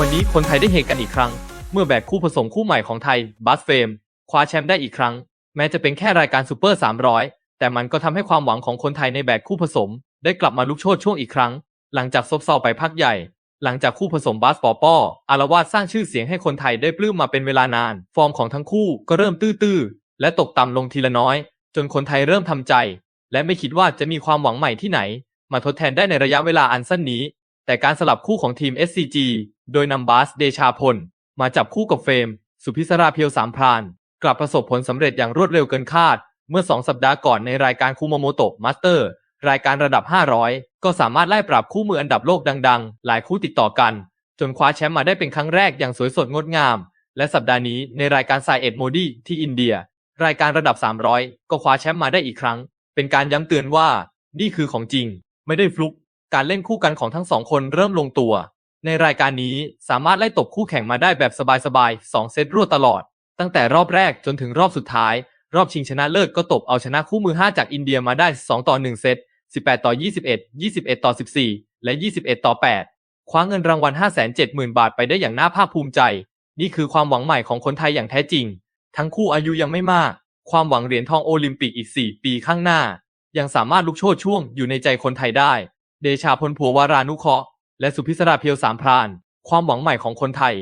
วันนี้คนไทยได้เฮกันอีกครั้ง เมื่อแบกคู่ผสมคู่ใหม่ของไทยบัสเฟมคว้าแชมป์ได้อีกครั้ง แม้จะเป็นแค่รายการซูเปอร์ 300 แต่มันก็ทำให้ความหวังของคนไทยในแบกคู่ผสม ได้กลับมาลุกโชนช่วงอีกครั้ง หลังจากซบเซาไปพักใหญ่ หลังจากคู่ผสมบาสปอปออารวาสสร้างชื่อเสียงให้คนไทยได้ปลื้มมาเป็นเวลานาน ฟอร์มของทั้งคู่ก็เริ่มตื้อๆและตกต่ำลงทีละน้อย จนคนไทยเริ่มทำใจ และไม่คิดว่าจะมีความหวังใหม่ที่ไหน มาทดแทนได้ในระยะเวลาอันสั้นนี้ แต่การสลับคู่ของทีม SCG โดยนำบาสเดชาพล มาจับคู่กับเฟรม สุพิศราเพียวสามพราน กลับประสบผลสำเร็จอย่างรวดเร็วเกินคาด เมื่อ 2 สัปดาห์ก่อนในรายการคูโมโมโตะมาสเตอร์รายการระดับ 500 ก็สามารถไล่ปราบคู่มืออันดับโลกดัง ๆ หลายคู่ติดต่อกัน จนคว้าแชมป์มาได้เป็นครั้งแรกอย่างสวยสดงดงาม และสัปดาห์นี้ในรายการไซเอ็ดโมดี้ที่อินเดีย รายการระดับ 300 ก็คว้าแชมป์มาได้อีกครั้ง เป็นการย้ำเตือนว่า นี่คือของจริง ไม่ได้ฟลุก การเล่นคู่กันของทั้งสองคนเริ่มลงตัว ในรายการนี้สามารถไล่ตบคู่แข่งมาได้แบบสบายๆ2เซตรวดตลอด ตั้งแต่รอบแรกจนถึงรอบสุดท้าย รอบชิงชนะเลิศก็ตบเอาชนะคู่มือ 5 จากอินเดียมาได้ 2 ต่อ 1 เซต 18 ต่อ 21 21 ต่อ 14 และ 21 ต่อ 8 คว้าเงินรางวัล 570,000 บาทไปได้อย่างน่าภาคภูมิใจ นี่คือความหวังใหม่ของคนไทยอย่างแท้จริง ทั้งคู่อายุยังไม่มาก ความหวังเหรียญทองโอลิมปิกอีก 4 ปีข้างหน้า ยังสามารถลุกโชนช่วงอยู่ในใจคนไทยได้ เดชาพลผัววารานุเคราะห์และสุพิศราเพียวสามพราน ความหวังใหม่ของคนไทย